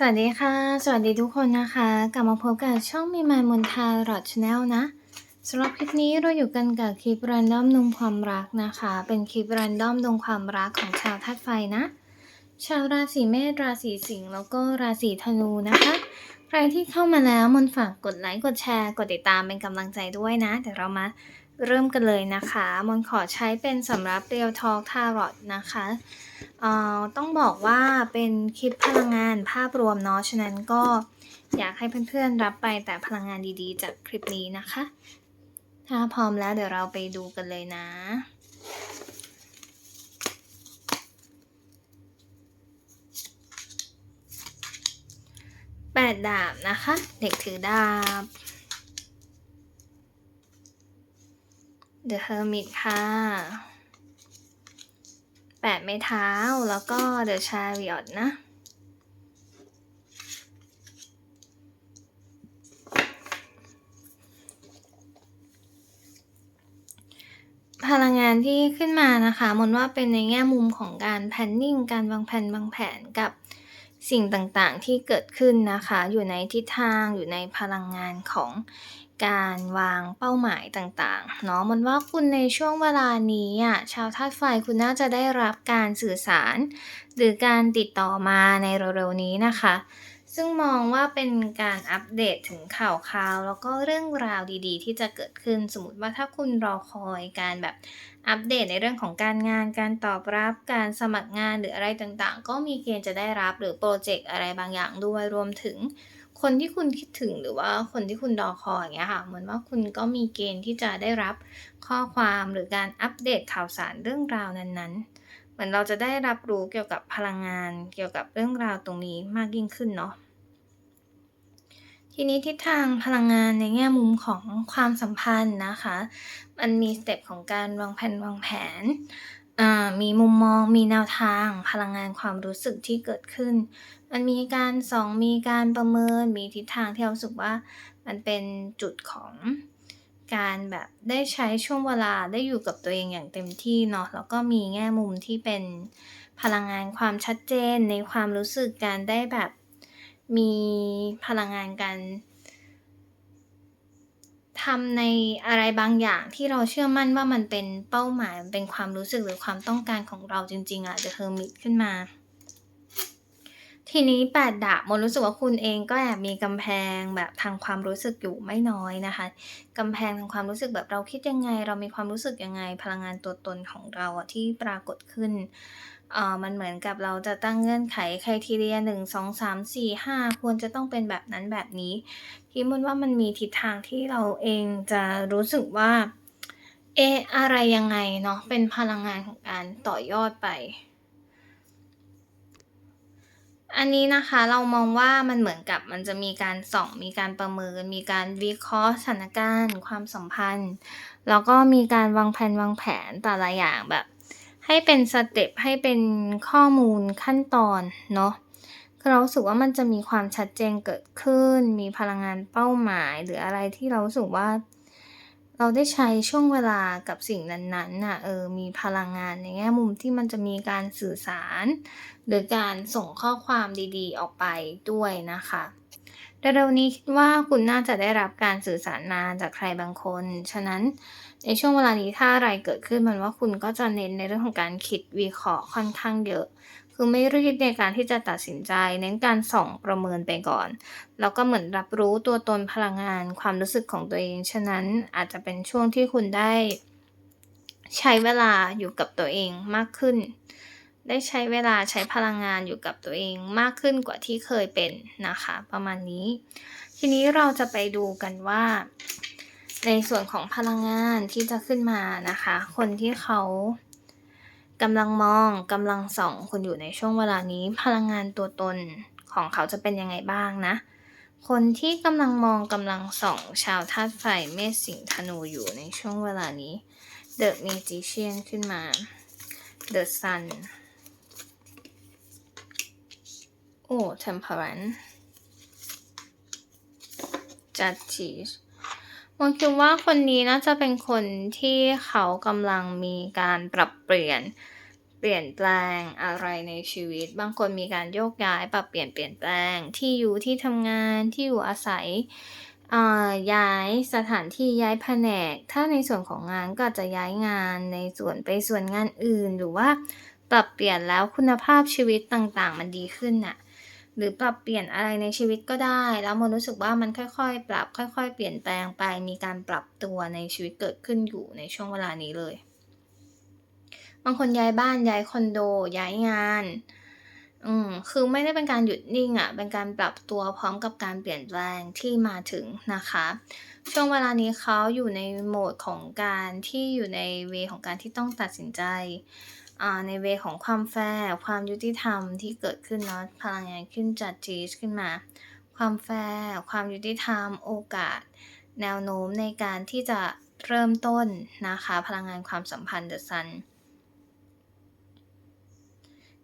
สวัสดีค่ะ สวัสดีทุกคนนะคะ กลับมาพบกับช่องมีมายมนทารอดชาแนลนะสำหรับคลิปนี้เราอยู่กันกับคลิปรันดอมดวงความรักนะคะ เป็นคลิปรันดอมดวงความรักของชาวธาตุไฟนะ ชาวราศีเมษราศีสิงห์แล้วก็ราศีธนูนะคะ ใครที่เข้ามาแล้วมนฝากกดไลค์กดแชร์กดติดตามเป็นกำลังใจด้วยนะเดี๋ยวเรามาเริ่มกันเลยนะคะ มนขอใช้เป็นสำหรับเรียวทอ l k ทารอ t นะคะ ต้องบอกว่าเป็นคลิปพลังงานภาพรวมเนาะ ฉะนั้นก็อยากให้เพื่อนๆรับไปแต่พลังงานดีๆ จากคลิปนี้นะคะ ถ้าพร้อมแล้วเดี๋ยวเราไปดูกันเลยนะแปดดาบนะคะ เด็กถือดาบ The Hermit ค่ะ แปดไม้เท้าแล้วก็ The Chariot นะ พลังงานที่ขึ้นมานะคะ มนว่าเป็นในแง่มุมของการแพนนิ่ง การวางแผนวางแผนกับ สิ่งต่างๆที่เกิดขึ้นนะคะ อยู่ในทิศทางอยู่ในพลังงานของการวางเป้าหมายต่างๆเนาะมันว่าคุณในช่วงเวลานี้อะชาวธาตุไฟคุณน่าจะได้รับการสื่อสาร หรือการติดต่อมาในเร็วๆนี้นะคะ ซึ่งมองว่าเป็นการอัปเดตถึงข่าวคราว แล้วก็เรื่องราวดีๆ ที่จะเกิดขึ้น สมมติว่าถ้าคุณรอคอยการแบบอัปเดตในเรื่องของการงาน การตอบรับ การสมัครงานหรืออะไรต่างๆ ก็มีเกณฑ์จะได้รับหรือโปรเจกต์อะไรบางอย่างด้วย รวมถึงคนที่คุณคิดถึงหรือว่าคนที่คุณรอคอยอย่างเงี้ยค่ะ เหมือนว่าคุณก็มีเกณฑ์ที่จะได้รับข้อความหรือการอัปเดตข่าวสารเรื่องราวนั้นๆ เหมือนเราจะได้รับรู้เกี่ยวกับพลังงาน เกี่ยวกับเรื่องราวตรงนี้มากยิ่งขึ้นเนาะทีนี้ทิศทางพลังงานในแง่มุมของความสัมพันธ์นะคะ มันมีสเต็ปของการวางแผนวางแผน มีมุมมอง มีแนวทาง พลังงานความรู้สึกที่เกิดขึ้น มันมีการส่องมีการประเมิน มีทิศทางที่เราสึกว่ามันเป็นจุดของ การแบบได้ใช้ช่วงเวลาได้อยู่กับตัวเองอย่างเต็มที่เนาะแล้วก็มีแง่มุมที่เป็นพลังงานความชัดเจนในความรู้สึกการได้แบบ มีพลังงานการทำในอะไรบางอย่างที่เราเชื่อมั่นว่ามันเป็นเป้าหมายมันเป็นความรู้สึกหรือความต้องการของเราจริง ๆอะจะเทอร์มิตขึ้นมา ทีนี้แปดดาบ มนรู้สึกว่าคุณเองก็แอบมีกำแพงแบบทางความรู้สึกอยู่ไม่น้อยนะคะ กำแพงทางความรู้สึกแบบเราคิดยังไง เรามีความรู้สึกยังไง พลังงานตัวตนของเราอะที่ปรากฏขึ้นเอ่อมันเหมือนกับเราจะตั้งเงื่อนไขใครทีเรียหนึ่งสองสามสี่ห้าควรจะต้องเป็นแบบนั้นแบบนี้ที่มันว่ามันมีทิศทางที่เราเองจะรู้สึกว่าเอออะไรยังไงเนาะเป็นพลังงานของการต่อยอดไป อันนี้นะคะเรามองว่ามันเหมือนกับมันจะมีการส่องมีการประเมิน มีการวิเคราะห์สถานการณ์ ความสัมพันธ์ แล้วก็มีการวางแผนวางแผนแต่ละอย่างแบบ ให้เป็นสเต็ปให้เป็นข้อมูลขั้นตอนเนาะคือเราสึกว่ามันจะมีความชัดเจนเกิดขึ้น มีพลังงานเป้าหมาย หรืออะไรที่เราสึกว่า เราได้ใช้ช่วงเวลากับสิ่งนั้นๆน่ะเออมีพลังงานในแง่มุมที่มันจะมีการสื่อสาร หรือการส่งข้อความดีๆ ออกไปด้วยนะคะเร็วๆนี้คิดว่าคุณน่าจะได้รับการสื่อสารมาจากใครบางคน ฉะนั้นในช่วงเวลานี้ถ้าอะไรเกิดขึ้นมันว่าคุณก็จะเน้นในเรื่องของการคิดวิเคราะห์ค่อนข้างเยอะ คือไม่รีบในการที่จะตัดสินใจ เน้นการส่องประเมินไปก่อน แล้วก็เหมือนรับรู้ตัวตนพลังงาน ความรู้สึกของตัวเอง ฉะนั้นอาจจะเป็นช่วงที่คุณได้ ใช้เวลาอยู่กับตัวเองมากขึ้น ได้ใช้เวลาใช้พลังงานอยู่กับตัวเองมากขึ้นกว่าที่เคยเป็นนะคะ ประมาณนี้ ทีนี้เราจะไปดูกันว่า ในส่วนของพลังงานที่จะขึ้นมานะคะ คนที่เขา กำลังมองกำลังส่องคุณอยู่ในช่วงเวลานี้ พลังงานตัวตนของเขาจะเป็นยังไงบ้างนะ คนที่กำลังมองกำลังส่องชาวธาตุไฟเมษสิงธนูอยู่ในช่วงเวลานี้ The Magician ขึ้นมา The Sun โอ้ Temperance Judge มองคิดว่าคนนี้น่าจะเป็นคนที่เขากำลังมีการปรับเปลี่ยน เปลี่ยนแปลงอะไรในชีวิต บางคนมีการโยกย้าย ปรับเปลี่ยนเปลี่ยนแปลงที่อยู่ที่ทำงานที่อยู่อาศัยอ่าย้ายสถานที่ย้ายแผนก ถ้าในส่วนของงานก็อาจจะย้ายงานในส่วนไปส่วนงานอื่น หรือว่าปรับเปลี่ยนแล้วคุณภาพชีวิตต่างๆ มันดีขึ้นน่ะ หรือปรับเปลี่ยนอะไรในชีวิตก็ได้ แล้วมนรู้สึกว่ามันค่อยๆ ปรับค่อยๆ เปลี่ยนแปลงไป มีการปรับตัวในชีวิตเกิดขึ้นอยู่ในช่วงเวลานี้เลย บางคนย้ายบ้านย้ายคอนโดย้ายงาน อืมคือไม่ได้เป็นการหยุดนิ่งอะเป็นการปรับตัวพร้อมกับการเปลี่ยนแปลงที่มาถึงนะคะ ช่วงเวลานี้เขาอยู่ในโหมดของการที่อยู่ในเวของการที่ต้องตัดสินใจ อ่าในเวของความแฟร์ความยุติธรรมที่เกิดขึ้นเนาะพลังงานขึ้น Judges ขึ้นมา ความแฟร์ความยุติธรรม โอกาส แนวโน้มในการที่จะเริ่มต้นนะคะพลังงานความสัมพันธ์ The Sun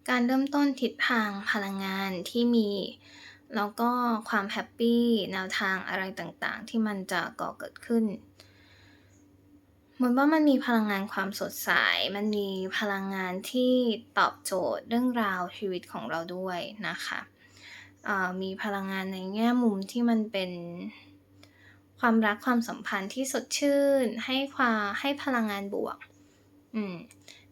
การเริ่มต้นทิศทางพลังงานที่มี แล้วก็ความแฮปปี้แนวทางอะไรต่างๆ ที่มันจะก่อเกิดขึ้น มือนว่ามันมีพลังงานความสดใส มันมีพลังงานที่ตอบโจทย์เรื่องราวชีวิตของเราด้วยนะคะมีพลังงานในแง่มุมที่มันเป็นความรักความสัมพันธ์ที่สดชื่น ให้ความให้พลังงานบวก อืม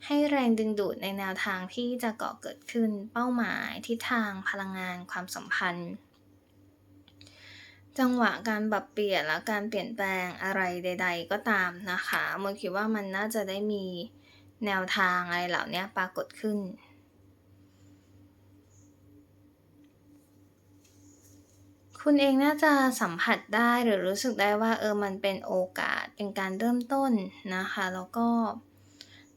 ให้แรงดึงดูดในแนวทางที่จะก่อเกิดขึ้น เป้าหมายทิศทางพลังงานความสัมพันธ์ จังหวะการปรับเปลี่ยนและการเปลี่ยนแปลงอะไรใด ๆ ก็ตามนะคะมนคิดว่ามันน่าจะได้มีแนวทางอะไรเหล่านี้ปรากฏขึ้น คุณเองน่าจะสัมผัสได้หรือรู้สึกได้ว่าเออมันเป็นโอกาสเป็นการเริ่มต้นนะคะ แล้วก็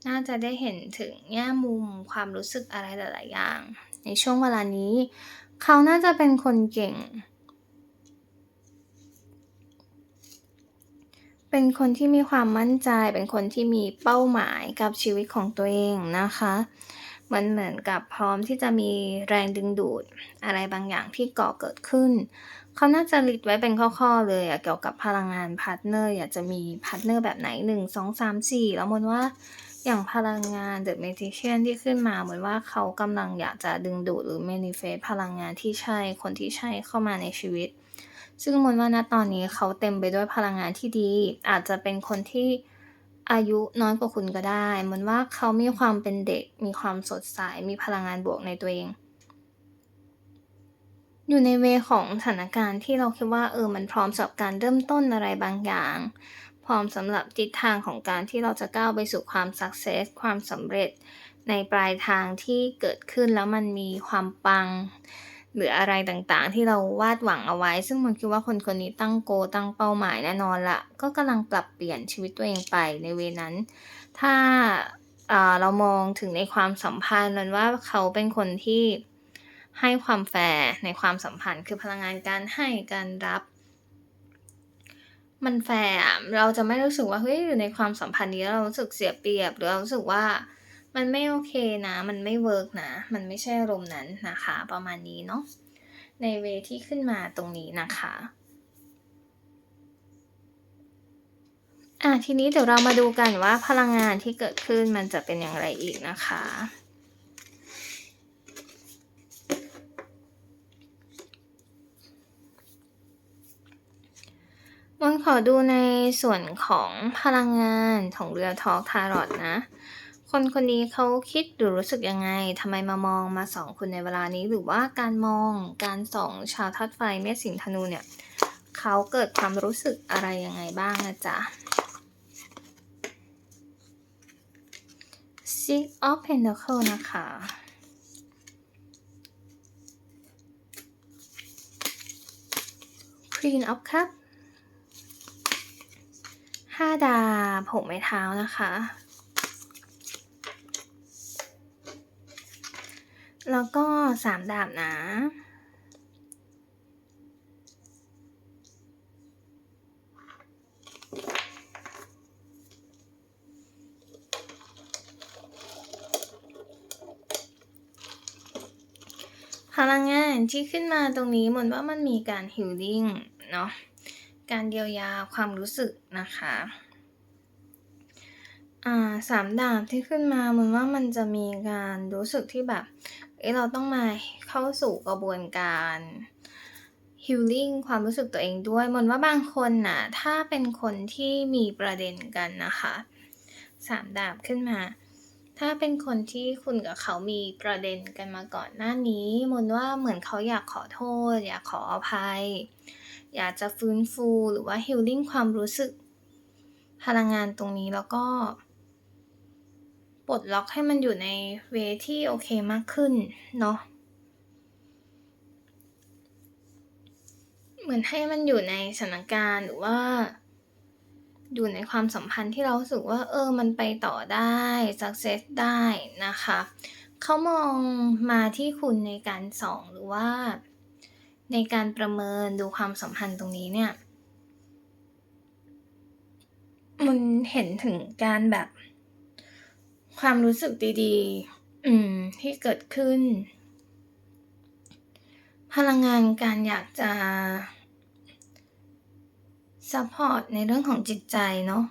น่าจะได้เห็นถึงแง่มุมความรู้สึกอะไรหลาย ๆ อย่าง ในช่วงเวลานี้ เขาน่าจะเป็นคนเก่ง เป็นคนที่มีความมั่นใจ เป็นคนที่มีเป้าหมายกับชีวิตของตัวเองนะคะ มันเหมือนกับพร้อมที่จะมีแรงดึงดูดอะไรบางอย่างที่ก่อเกิดขึ้น เขาน่าจะลิสต์ไว้เป็นข้อๆเลยอะเกี่ยวกับพลังงานพาร์ตเนอร์อยากจะมีพาร์ตเนอร์แบบไหน 1 2 3 4 แล้วมนว่าอย่างพลังงาน The Magician ที่ขึ้นมาเหมือนว่าเขากำลังอยากจะดึงดูดหรือ manifest พลังงานที่ใช่คนที่ใช่เข้ามาในชีวิต ซึ่งมนว่าณตอนนี้เขาเต็มไปด้วยพลังงานที่ดี อาจจะเป็นคนที่อายุน้อยกว่าคุณก็ได้เหมือนว่าเขามีความเป็นเด็ก มีความสดใส มีพลังงานบวกในตัวเอง อยู่ในเวของสถานการณ์ที่เราคิดว่าเออมันพร้อมสำหรับการเริ่มต้นอะไรบางอย่าง พร้อมสำหรับทิศทางของการที่เราจะก้าวไปสู่ความสักเซสความสำเร็จในปลายทางที่เกิดขึ้นแล้วมันมีความปัง หรืออะไรต่างๆ ที่เราวาดหวังเอาไว้ ซึ่งมันคิดว่าคนคนนี้ตั้ง goal ตั้งเป้าหมายแน่นอนละ ก็กำลังปรับเปลี่ยนชีวิตตัวเองไปในเวนั้น ถ้าอ่าเรามองถึงในความสัมพันธ์มันว่าเขาเป็นคนที่ให้ความแฟร์ในความสัมพันธ์ คือพลังงานการให้การรับ มันแฟร์เราจะไม่รู้สึกว่าเฮ้ยอยู่ในความสัมพันธ์นี้เรารู้สึกเสียเปรียบ หรือเรารู้สึกว่า มันไม่โอเคนะ มันไม่เวิร์กนะ มันไม่ใช่อารมณ์นั้นนะคะ ประมาณนี้เนาะ ในเวที่ขึ้นมาตรงนี้นะคะ อ่าทีนี้เดี๋ยวเรามาดูกันว่าพลังงานที่เกิดขึ้นมันจะเป็นอย่างไรอีกนะคะ มนขอดูในส่วนของพลังงานของ Real Talk Tarot นะ คนคนนี้เขาคิดหรือรู้สึกยังไง ทำไมมามองมาส่องคุณในเวลานี้ หรือว่าการมอง การส่องชาวธาตุไฟเมษสิงห์ธนูเนี่ย เขาเกิดความรู้สึกอะไรยังไงบ้างนะจ๊ะ Six of Pentacles นะคะ Queen of Cups ห้าดาบหกไม้เท้านะคะ แล้วก็สามดาบนะ พลังงานที่ขึ้นมาตรงนี้มนว่ามันมีการ healing เนาะ การเยียวยาความรู้สึกนะคะอ่า3ดาบที่ขึ้นมามนว่ามันจะมีการรู้สึกที่แบบ เอ๊ะเราต้องมาเข้าสู่กระบวนการ healing ความรู้สึกตัวเองด้วยมนว่าบางคนน่ะ ถ้าเป็นคนที่มีประเด็นกันนะคะ3ดาบขึ้นมา ถ้าเป็นคนที่คุณกับเขามีประเด็นกันมาก่อนหน้านี้มนว่าเหมือนเขาอยากขอโทษ อยากขออภัย อยากจะฟื้นฟูหรือว่า healing ความรู้สึกพลังงานตรงนี้แล้วก็ ปลดล็อกให้มันอยู่ในเวที่โอเคมากขึ้นเนาะเหมือนให้มันอยู่ในสถานการณ์หรือว่า อยู่ในความสัมพันธ์ที่เราสึกว่า เออ มันไปต่อได้สักเซสได้นะคะเขามองมาที่คุณในการส่องหรือว่า ในการประเมินดูความสัมพันธ์ตรงนี้เนี่ย มันเห็นถึงการแบบ ความรู้สึกดีๆ อืม ที่เกิดขึ้น พลังงานการอยากจะซัปพอร์ตในเรื่องของจิตใจเนาะ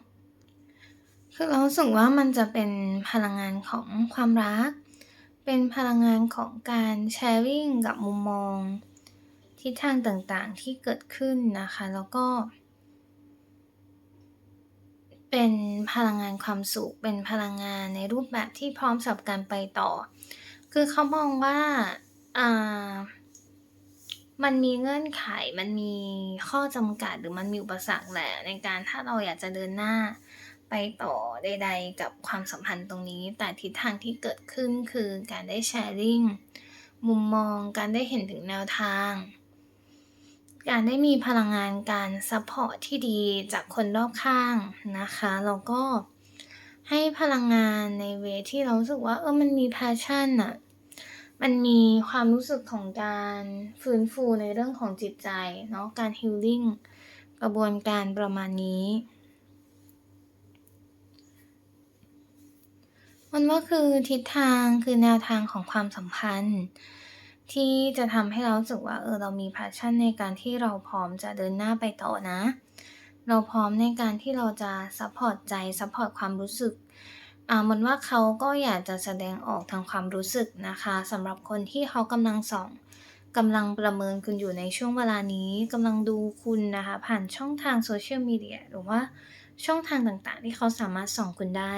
คือเราสึกว่ามันจะเป็นพลังงานของความรัก เป็นพลังงานของการแชร์ริ่งกับมุมมอง ทิศทางต่างๆที่เกิดขึ้นนะคะ แล้วก็ เป็นพลังงานความสุข เป็นพลังงานในรูปแบบที่พร้อมสำหรับการไปต่อ คือเขามองว่าอ่ามันมีเงื่อนไข มันมีข้อจำกัดหรือมันมีอุปสรรคแหละในการถ้าเราอยากจะเดินหน้าไปต่อใด ๆ กับความสัมพันธ์ตรงนี้ แต่ทิศทางที่เกิดขึ้นคือการได้แชร์ริงมุมมอง การได้เห็นถึงแนวทาง การได้มีพลังงานการซัปพอร์ตที่ดีจากคนรอบข้างนะคะแล้วก็ให้พลังงานในเวที่เราสึกว่าเออมันมี passion น่ะมันมีความรู้สึกของการฟื้นฟูในเรื่องของจิตใจเนาะการ healing กระบวนการประมาณนี้มันว่าคือทิศทางคือแนวทางของความสัมพันธ์ ที่จะทำให้เรารู้สึกว่าเออเรามี passion ในการที่เราพร้อมจะเดินหน้าไปต่อนะ เราพร้อมในการที่เราจะซัปพอร์ตใจซัปพอร์ตความรู้สึกอ่ามนว่าเขาก็อยากจะแสดงออกทางความรู้สึกนะคะสำหรับคนที่เขากำลังส่องกำลังประเมินคุณอยู่ในช่วงเวลานี้กำลังดูคุณนะคะ ผ่านช่องทาง Social Media หรือว่าช่องทางต่างๆ ที่เขาสามารถส่องคุณได้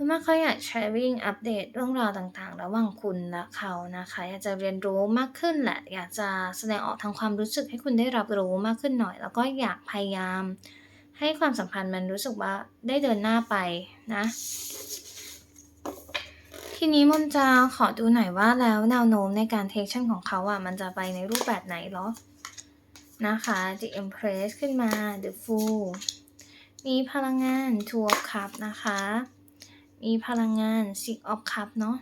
มนว่าเขาอยากแชร์ริงอัปเดตเรื่องราวต่างๆ ระหว่างคุณและเขานะคะ อยากจะเรียนรู้มากขึ้นแหละ อยากจะแสดงออกทางความรู้สึกให้คุณได้รับรู้มากขึ้นหน่อย แล้วก็อยากพยายาม ให้ความสัมพันธ์มันรู้สึกว่าได้เดินหน้าไปนะ ทีนี้มนจะขอดูหน่อยว่าแล้วแนวโน้มในการเทกชั่นของเขาอะมันจะไปในรูปแบบไหนหรอ?นะคะ The Empress ขึ้นมา The Fool มีพลังงาน Two of Cups นะคะ มีพลังงาน Six of Cups เนาะ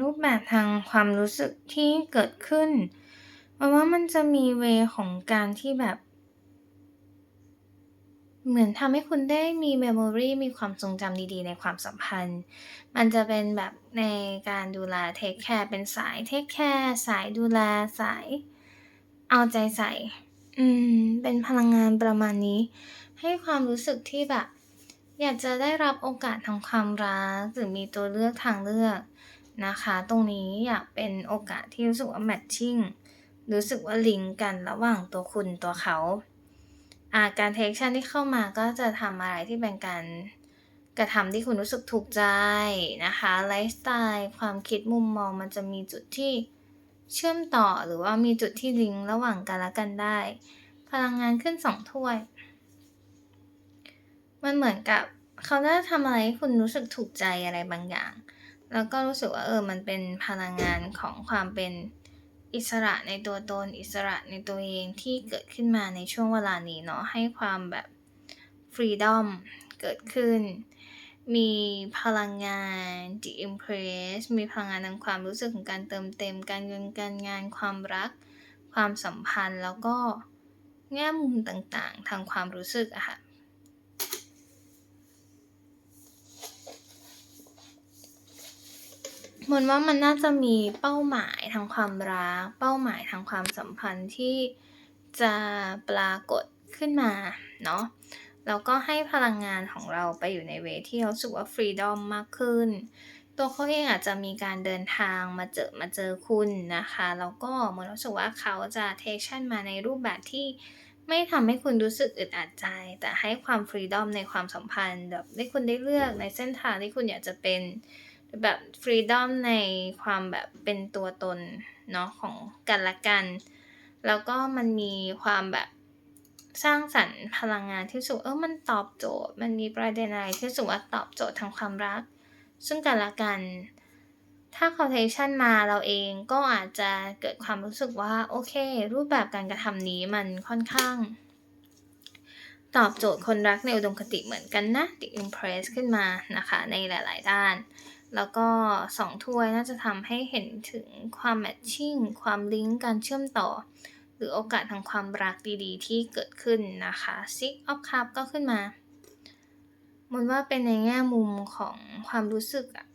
รูปแบบทางความรู้สึกที่เกิดขึ้นมนว่ามันจะมีเวของการที่แบบ เหมือนทำให้คุณได้มี memory มีความทรงจำดี ๆ ในความสัมพันธ์ มันจะเป็นแบบในการดูแลเทกแคร์เป็นสายเทกแคร์สายดูแลสาย เอาใจใส่ อืม เป็นพลังงานประมาณนี้ ให้ความรู้สึกที่แบบ อยากจะได้รับโอกาสทางความรักหรือมีตัวเลือกทางเลือกนะคะ ตรงนี้อยากเป็นโอกาสที่รู้สึกว่าแมตชิงรู้สึกว่าลิงก์กันระหว่างตัวคุณตัวเขาาการเทกชั่นที่เข้ามาก็จะทำอะไรที่เป็นการกระทำที่คุณรู้สึกถูกใจนะคะไลฟ์สไตล์ความคิดมุมมองมันจะมีจุดที่เชื่อมต่อหรือว่ามีจุดที่ลิงก์ระหว่างกันและกันได้ พลังงานขึ้น2ถ้วย มันเหมือนกับเขาน่าจะทำอะไรให้คุณรู้สึกถูกใจอะไรบางอย่าง แล้วก็รู้สึกว่าเออมันเป็นพลังงานของความเป็น อิสระในตัวตนอิสระในตัวเองที่เกิดขึ้นมาในช่วงเวลานี้เนาะให้ความแบบ freedom เกิดขึ้น มีพลังงาน The Empress มีพลังงานทางความรู้สึกของการเติมเต็ม การเงินการงานความรัก ความสัมพันธ์แล้วก็แง่มุมต่างๆ ทางความรู้สึกอะค่ะ มนว่ามันน่าจะมีเป้าหมายทางความรัก เป้าหมายทางความสัมพันธ์ที่จะปรากฏขึ้นมาเนาะแล้วก็ให้พลังงานของเราไปอยู่ในเวที่เขาสึกว่าฟรีดอมมากขึ้น ตัวเขาเองอาจจะมีการเดินทางมาเจอมาเจอคุณนะคะ แล้วก็เหมือนรู้สึกว่าเขาจะเทชั่นมาในรูปแบบที่ไม่ทำให้คุณรู้สึกอึดอัดใจ แต่ให้ความฟรีดอมในความสัมพันธ์แบบให้คุณได้เลือกในเส้นทางที่คุณอยากจะเป็น แบบฟรีดอมในความแบบเป็นตัวตนเนาะของกันและกัน แล้วก็มันมีความแบบสร้างสรรค์พลังงานที่สุเออมันตอบโจทย์ มันมีประเด็นอะไรที่สุว่าตอบโจทย์ทางความรัก ซึ่งกันและกัน ถ้า quotation มาเราเองก็อาจจะเกิดความรู้สึกว่า โอเค รูปแบบการกระทำนี้มันค่อนข้าง ตอบโจทย์คนรักในอุดมคติเหมือนกันนะติด impress ขึ้นมานะคะ ในหลาย ๆ ด้าน แล้วก็สองถ้วยน่าจะทำให้เห็นถึงความ matching ความลิงก์การเชื่อมต่อ หรือโอกาสทางความรักดีๆ ที่เกิดขึ้นนะคะ six of cups ก็ขึ้นมามันว่าเป็นในแง่มุมของความรู้สึกอะ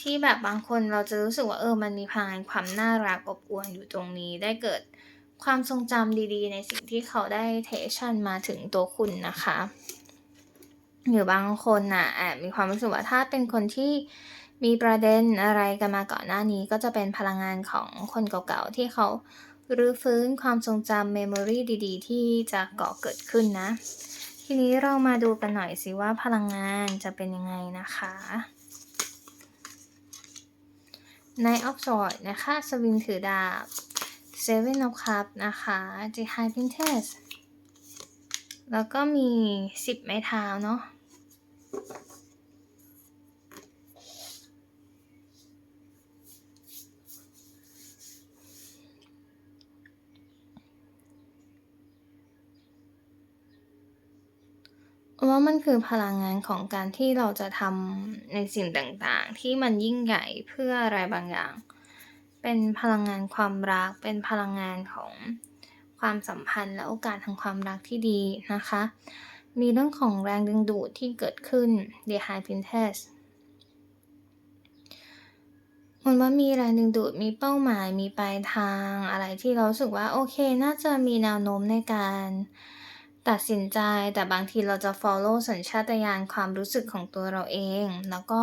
ที่แบบบางคนเราจะรู้สึกว่าเออมันมีพลังความน่ารักอบอวลอยู่ตรงนี้ได้เกิดความทรงจำดีๆ ในสิ่งที่เขาได้เทชันมาถึงตัวคุณนะคะหรือบางคนน่ะแอบมีความรู้สึกว่าถ้าเป็นคนที่ มีประเด็นอะไรกันมาก่อนหน้านี้ก็จะเป็นพลังงานของคนเก่าๆ ที่เขารื้อฟื้นความทรงจำเมมโมรีดีๆ ที่จะก่อเกิดขึ้นนะ ทีนี้เรามาดูกันหน่อยสิว่าพลังงานจะเป็นยังไงนะคะใน of Swords นะคะสวิงถือดาบ Seven of Cups นะคะ The High Princess แล้วก็มี 10 ไม้เท้าเนาะ ว่ามันคือพลังงานของการที่เราจะทำในสิ่งต่างๆ ที่มันยิ่งใหญ่เพื่ออะไรบางอย่าง เป็นพลังงานความรัก เป็นพลังงานของความสัมพันธ์และโอกาสทางความรักที่ดีนะคะ มีเรื่องของแรงดึงดูดที่เกิดขึ้น The High Princess มันว่ามีแรงดึงดูดมีเป้าหมายมีปลายทางอะไรที่เราสึกว่าโอเค น่าจะมีแนวโน้มในการ ตัดสินใจแต่บางทีเราจะ follow สัญชาตญาณความรู้สึกของตัวเราเอง แล้วก็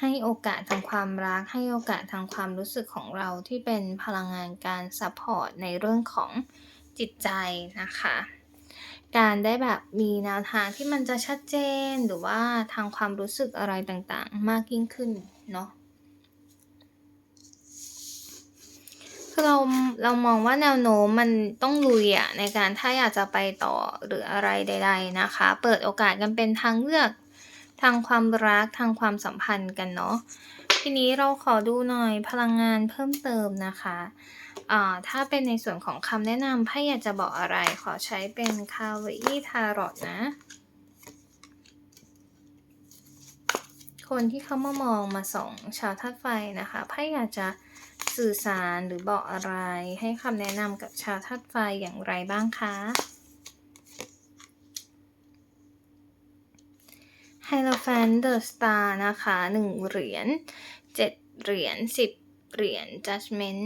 ให้โอกาสทางความรัก ให้โอกาสทางความรู้สึกของเราที่เป็นพลังงานการ support ในเรื่องของจิตใจนะคะ การได้แบบมีแนวทางที่มันจะชัดเจนหรือว่าทางความรู้สึกอะไรต่างๆ มากยิ่งขึ้นเนาะ คือเราเรามองว่าแนวโน้มมันต้องลุยอะในการถ้าอยากจะไปต่อหรืออะไรใด ๆนะคะ เปิดโอกาสกันเป็นทางเลือกทางความรักทางความสัมพันธ์กันเนาะทีนี้เราขอดูหน่อยพลังงานเพิ่มเติมนะคะอ่าถ้าเป็นในส่วนของคำแนะนำไพ่อยากจะบอกอะไรขอใช้เป็นคาเวอี้ทารอตนะ คนที่เขามามองมาส่องชาวธาตุไฟนะคะไพ่อยากจะ สื่อสารหรือบอกอะไร ให้คำแนะนำกับชาวธาตุไฟอย่างไรบ้างคะไฮโลแฟนเดอะสตาร์นะคะหนึ่งเหรียญเจ็ดเหรียญสิบเหรียญ judgment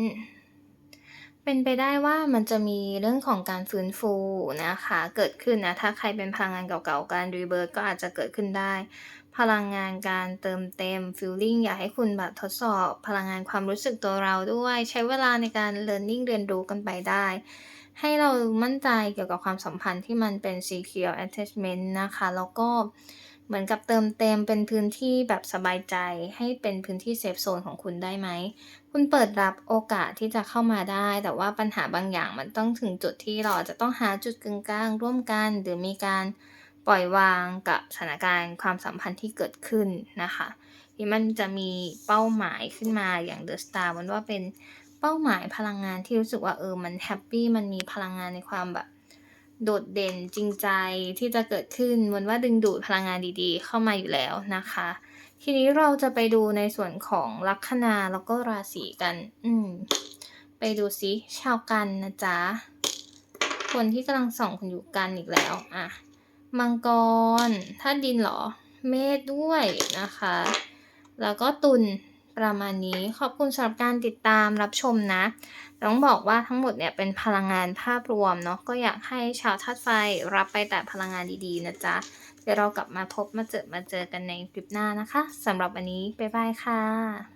เป็นไปได้ว่ามันจะมีเรื่องของการฟื้นฟูนะคะ เกิดขึ้นนะ ถ้าใครเป็นพลังงานเก่าๆ การรีเบิร์ตก็อาจจะเกิดขึ้นได้ พลังงานการเติมเต็ม feeling อยากให้คุณแบบทดสอบพลังงานความรู้สึกตัวเราด้วย ใช้เวลาในการ learning เรียนรู้กันไปได้ ให้เรามั่นใจเกี่ยวกับความสัมพันธ์ที่มันเป็น secure attachment นะคะ แล้วก็เหมือนกับเติมเต็มเป็นพื้นที่แบบสบายใจ ให้เป็นพื้นที่เซฟโซนของคุณได้ไหม คุณเปิดรับโอกาสที่จะเข้ามาได้ แต่ว่าปัญหาบางอย่างมันต้องถึงจุดที่เราอาจจะต้องหาจุดกึ่งกลางร่วมกัน หรือมีการ ปล่อยวางกับสถานการณ์ความสัมพันธ์ที่เกิดขึ้นนะคะที่มันจะมีเป้าหมายขึ้นมาอย่างเดอะสตาร์มันว่าเป็นเป้าหมายพลังงานที่รู้สึกว่าเออมันแฮปปี้มันมีพลังงานในความแบบโดดเด่นจริงใจที่จะเกิดขึ้นมันว่าดึงดูดพลังงานดีๆ เข้ามาอยู่แล้วนะคะ ทีนี้เราจะไปดูในส่วนของลัคนาแล้วก็ราศีกัน อืม ไปดูซิชาวกันนะจ๊ะคนที่กำลังส่องคุณอยู่กันอีกแล้ว อะ มังกรถ้าดินเหรอ เมษด้วยนะคะ แล้วก็ตุลประมาณนี้ขอบคุณสำหรับการติดตามรับชมนะ ต้องบอกว่าทั้งหมดเนี่ยเป็นพลังงานภาพรวมเนาะก็อยากให้ชาวธาตุไฟรับไปแต่พลังงานดีๆนะจ๊ะ เดี๋ยวเรากลับมาพบมาเจอมาเจอกันในคลิปหน้านะคะสำหรับวันนี้ บ๊ายบายค่ะ